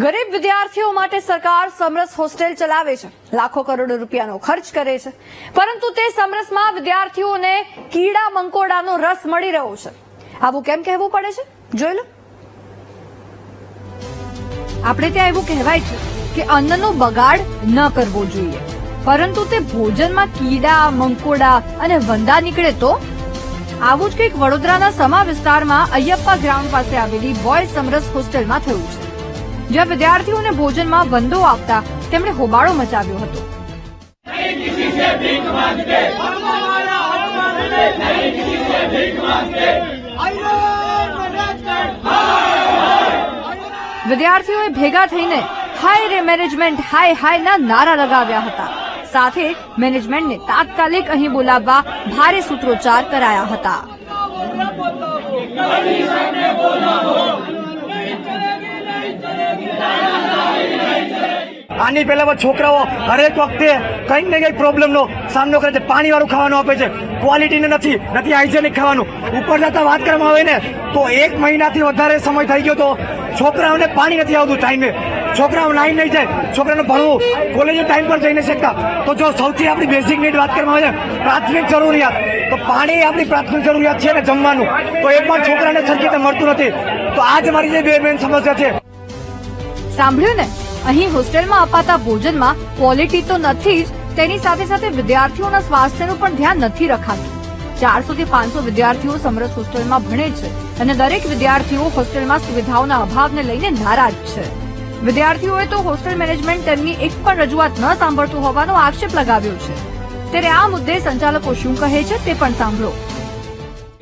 ગરીબ વિદ્યાર્થીઓ માટે સરકાર સમરસ હોસ્ટેલ ચલાવે છે. લાખો કરોડો રૂપિયાનો ખર્ચ કરે છે. પરંતુ તે સમરસમાં વિદ્યાર્થીઓને કીડા મંકોડાનો રસ મળી રહ્યો છે. આવું કેમ કહેવું પડે છે? જોઈ લો. આપણે ત્યાં એવું કહેવાય છે કે અન્નનો બગાડ ન કરવો જોઈએ. પરંતુ તે ભોજનમાં કીડા, મંકોડા અને વંદા નીકળે તો? આવું જ કંઈક વડોદરાના સમા વિસ્તારમાં અયપ્પા ગ્રાઉન્ડ પાસે આવેલી બોય સમરસ હોસ્ટેલમાં થયું છે. જ્યાં વિદ્યાર્થીઓને ભોજનમાં વંદો આપતા તેમણે હોબાળો મચાવ્યો હતો. વિદ્યાર્થીઓએ ભેગા થઈને હાય રે મેનેજમેન્ટ, હાય હાય ના નારા લગાવ્યા હતા. સાથે મેનેજમેન્ટને તાત્કાલિક અહીં બોલાવવા ભારે સૂત્રોચ્ચાર કરાયા હતા. આની પહેલા છોકરાઓ હરેક વખતે કંઈક ને કંઈક પ્રોબ્લેમનો સામનો કરે છે. પાણીવાળું ખાવાનું આપે છે. ક્વોલિટીને નથી નથી હાઇજેનિક ખાવાનું. ઉપર જતા વાત કરવામાં આવે ને, તો એક મહિનાથી વધારે સમય થઈ ગયો તો છોકરાઓને પાણી નથી આવતું ટાઈમે છોકરાઓ નાઈ નહીં જાય. છોકરાને ભણવું. કોલેજ ટાઈમ પર જઈ નહીં શકતા. તો જો સૌથી આપણી બેઝિક નીડ વાત કરવામાં આવે છે, પ્રાથમિક જરૂરિયાત. તો પાણી આપણી પ્રાથમિક જરૂરિયાત છે ને જમવાનું. તો એ પણ છોકરાને સરખી રીતે મળતું નથી. તો આ જ મારી જે બે મેન સમસ્યા છે. સાંભળ્યું ને? અહીં હોસ્ટેલમાં અપાતા ભોજનમાં ક્વોલિટી તો નથી જ, તેની સાથે સાથે વિદ્યાર્થીઓના સ્વાસ્થ્યનું પણ ધ્યાન નથી રખાતું. ચારસો થી પાંચસો વિદ્યાર્થીઓ સમરસ હોસ્ટેલમાં ભણે છે અને દરેક વિદ્યાર્થીઓ હોસ્ટેલમાં સુવિધાઓના અભાવને લઈને નારાજ છે. વિદ્યાર્થીઓએ તો હોસ્ટેલ મેનેજમેન્ટ તેમની એક પણ રજૂઆત ન સાંભળતું હોવાનો આક્ષેપ લગાવ્યો છે. ત્યારે આ મુદ્દે સંચાલકો શું કહે છે તે પણ સાંભળો.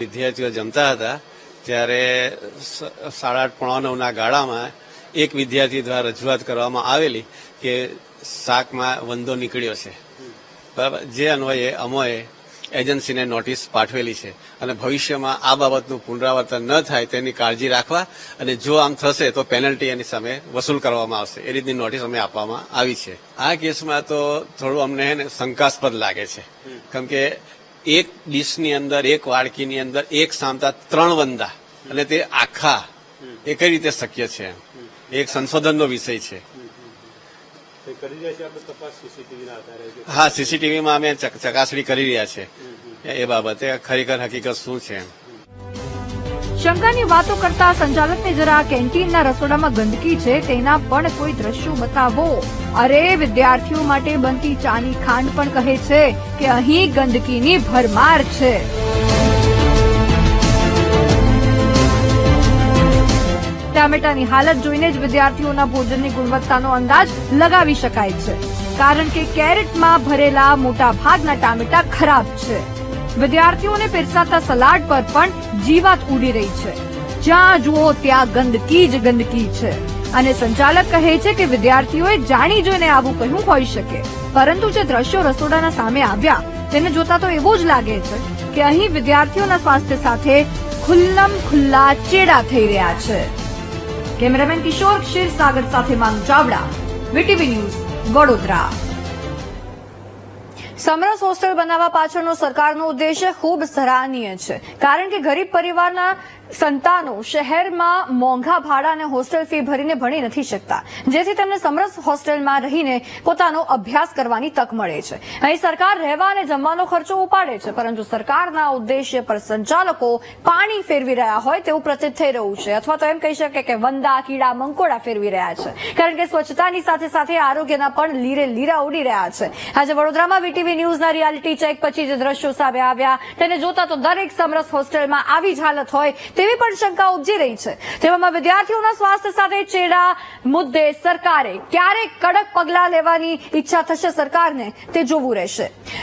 વિદ્યાર્થીઓ જમતા હતા ત્યારે સાડા આઠ પોણા નવના ગાળામાં એક વિદ્યાર્થી દ્વારા રજૂઆત કરવામાં આવેલી કે શાકમાં વંદો નીકળ્યો છે. બરાબર? જે અન્વયે, અમોએ એજન્સીને નોટિસ પાઠવેલી છે અને ભવિષ્યમાં આ બાબતનું પુનરાવર્તન ન થાય તેની કાળજી રાખવા અને જો આમ થશે તો પેનલ્ટી એની સામે વસૂલ કરવામાં આવશે. એ રીતની નોટિસ અમે આપવામાં આવી છે. આ કેસમાં તો થોડું અમને શંકાસ્પદ લાગે છે. કેમ કે એક ડીશની અંદર, એક વાડકીની અંદર એક સામતા ત્રણ વંદા. અને તે આખા. એ કઈ રીતે શક્ય છે એમ? એક સંશોધનનો વિષય છે. હા સીસીટીવીમાં અમે ચક- ચકાસણી કરી રહ્યા છે. એ બાબતે ખરેખર હકીકત શું છે? એમ શંકાની વાતો કરતા સંચાલકને જરા કેન્ટીનના રસોડામાં ગંદકી છે તેના પણ કોઈ દ્રશ્યો બતાવો. અરે વિદ્યાર્થીઓ માટે બનતી ચાની ખાંડ પણ કહે છે કે અહીં ગંદકીની ભરમાર છે. ટામેટાની હાલત જોઈને જ વિદ્યાર્થીઓના ભોજનની ગુણવત્તાનો અંદાજ લગાવી શકાય છે. કારણ કે કેરેટમાં ભરેલા મોટા ભાગના ટામેટા ખરાબ છે. વિદ્યાર્થીઓને પીરસાતા સલાડ પર પણ જીવાત ઉડી રહી છે. જ્યાં જુઓ ત્યાં ગંદકી જ ગંદકી છે. અને સંચાલક કહે છે કે વિદ્યાર્થીઓએ જાણી જોઈને આવું કહ્યું હોઈ શકે. પરંતુ જે દ્રશ્યો રસોડાના સામે આવ્યા, તેને જોતા તો એવું જ લાગે છે કે અહીં વિદ્યાર્થીઓના સ્વાસ્થ્ય સાથે ખુલ્લમ ખુલ્લા ચેડા થઈ રહ્યા છે. કેમેરામેન કિશોર ક્ષીરસાગર સાથે માનુ ચાવડા વીટીવી ન્યૂઝ વડોદરા. સમરસ હોસ્ટેલ બનાવવા પાછળનો સરકારનો ઉદ્દેશ્ય ખૂબ સરાહનીય છે. કારણ કે ગરીબ પરિવારના સંતાનો શહેરમાં મોંઘા ભાડા અને હોસ્ટેલ ફી ભરીને ભણી નથી શકતા. જેથી તેમને સમરસ હોસ્ટેલમાં રહીને પોતાનો અભ્યાસ કરવાની તક મળે છે. અહીં સરકાર રહેવા અને જમવાનો ખર્ચો ઉપાડે છે, પરંતુ સરકારના ઉદ્દેશ્ય પર સંચાલકો પાણી ફેરવી રહ્યા હોય તેવું પ્રતીત થઈ રહ્યું છે. અથવા તો એમ કહી શકે કે વંદા, કીડા, મંકોડા ફેરવી રહ્યા છે. કારણ કે સ્વચ્છતાની સાથે સાથે આરોગ્યના પણ લીરે લીરા ઉડી રહ્યા છે. આજે વડોદરામાં વીટીવી ન્યૂઝના રિયાલિટી ચેક પછી જે દ્રશ્યો સામે આવ્યા. તેને જોતા તો દરેક સમરસ હોસ્ટેલમાં આવી જ હાલત હોય તેવી પણ શંકા ઉપજી રહી છે. તેવામાં વિદ્યાર્થીઓના સ્વાસ્થ્ય સાથે ચેડા મુદ્દે સરકારે ક્યારે કડક પગલાં લેવાની ઈચ્છા થશે સરકારને તે જોવું રહેશે.